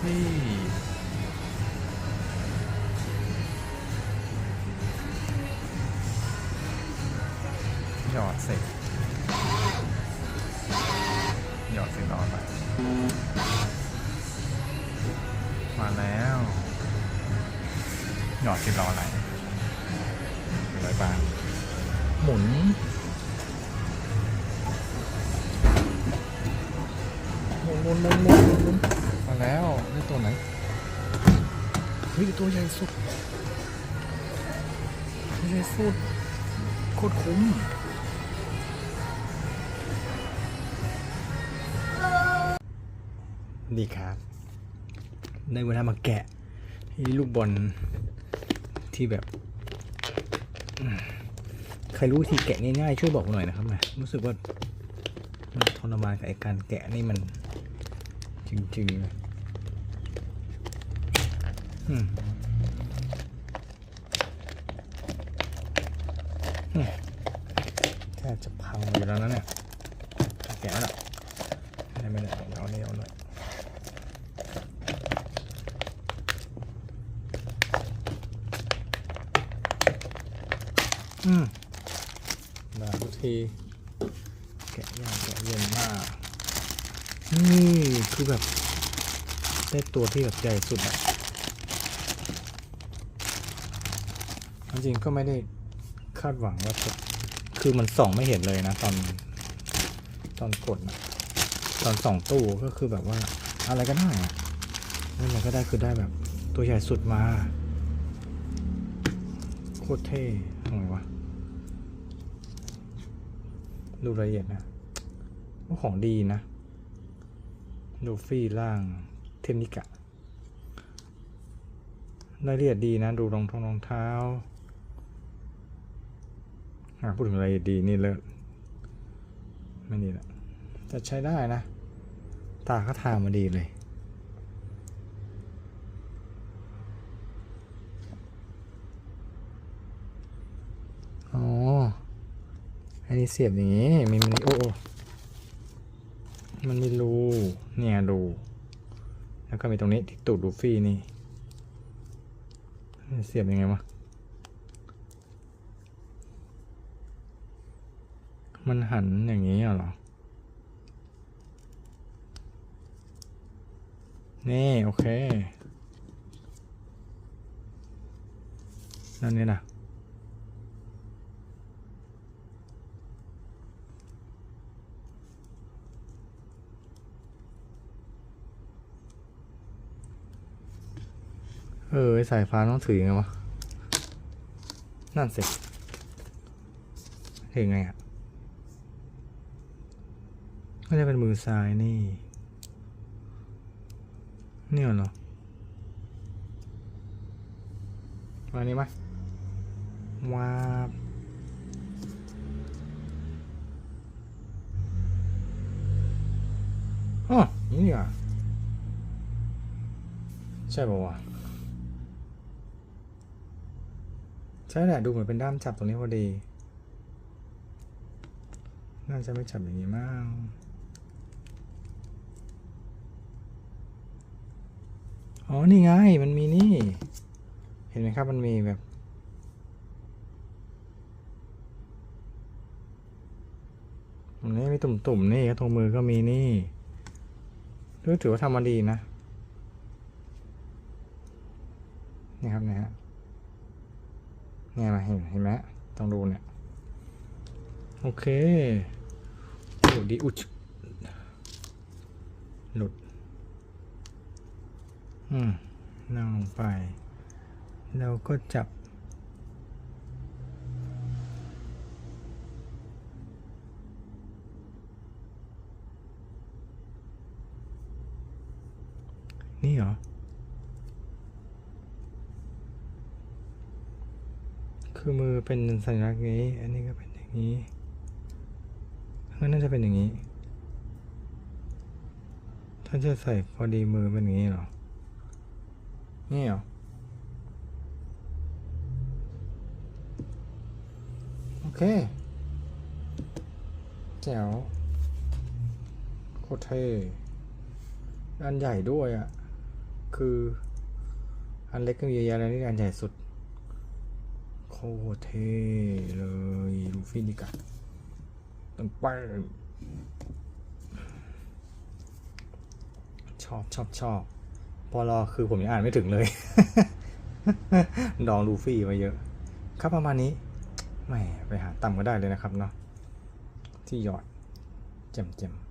ฟี่หยอดเสร็จหยอดเสร็จรอไปมาแล้วหยอดเสร็จรออะไรร้อยบาทหมุน หมุนหมุนหมุนหมุนมาแล้ว ตัวไหนเฮ้ยตัวใหญ่สุดตัวใหญ่สุดโคตรคุ้มดีครับ ได้เวลามาแกะที่ลูกบอลที่แบบ ใครรู้วิธีแกะง่ายๆช่วยบอกหน่อยนะครับนะรู้สึกว่ามันทรมานกับไอการแกะนี่มันจริงๆ แทบจะพังอยู่แล้วนะเนี่ยแกะแล้วล่ะไม่ได้ไม่ได้เอาเนี่ยเอาหน่อยอืมได้ทุกทีแกะยากแกะเย็นมากนี่คือแบบได้ตัวที่แบบใหญ่สุดอะ จริงๆก็ไม่ได้คาดหวังว่าจะคือมันส่องไม่เห็นเลยนะ ตอนตอนกดนะตอนส่องตู้ก็คือแบบว่าอะไรก็ได้อะนั่นอะไรก็ได้คือได้แบบ ตัวใหญ่สุดมา โคตรเท่ทำไมวะดูรายละเอียดนะของดีนะลูฟี่ล่างเทมนิกะรายละเอียดดีนะ ดูรองทองรองเท้า พูดถึงรายละเอียดดีนี่เลิศไม่นี่แหละแต่ใช้ได้นะ ตาเขาทามาดีเลย อ๋อ อันนี้เสียบอย่างนี้ มีมันโอ้โอ้มันมีรู เนี่ยรู แล้วก็มีตรงนี้ที่ตูดลูฟี่นี่ เสียบยังไงวะ มันหันอย่างนี้เหรอ นี่ โอเค นั่นนี่นะเออสายฟ้าต้องถือยังไงวะ นั่นสิ ถือไงอะ ก็จะเป็นมือซ้ายนี่เนี่ยเหรอมานี้ไหมวาบอ๋อนี่นี่อะใช่ป่าวะใช่แหละดูเหมือนเป็นด้ามจับตรงนี้พอดี น่าจะไม่จับอย่างนี้มาก อ๋อ นี่ไง มันมีนี่ เห็นไหมครับ มันมีแบบตรงนี้มีตุ่มๆ นี่กระทงมือก็มีนี่รู้ถือว่าทำมาดีนะ นี่ครับนะฮะเนี่ยมาเห็นเห็นไหมต้องดูเนี่ย โอเคโอ้ดีอุยหลุด อืมนั่งลงไปแล้วก็จับ นี่เหรอ คือมือเป็นสัญลักษณ์นี้ อันนี้ก็เป็นอย่างนี้ก็น่าจะเป็นอย่างนี้ ถ้าจะใส่พอดีมือเป็นอย่างนี้เหรอ นี่เหรอโอเคแจ๋วโคตรเท่อันใหญ่ด้วยอะ่ะ คืออันเล็กก็มีเยอะแยะแล้วนี่อันใหญ่สุด โคตรเท่เลยลูฟี่นี่กันตั้งแป้งชอบชอบชอบ พอรอคือผมยังอ่านไม่ถึงเลย ดองลูฟี่มาเยอะ ครับประมาณนี้แหมไปหาต่ำก็ได้เลยนะครับเนาะที่หยอดเจ็มๆ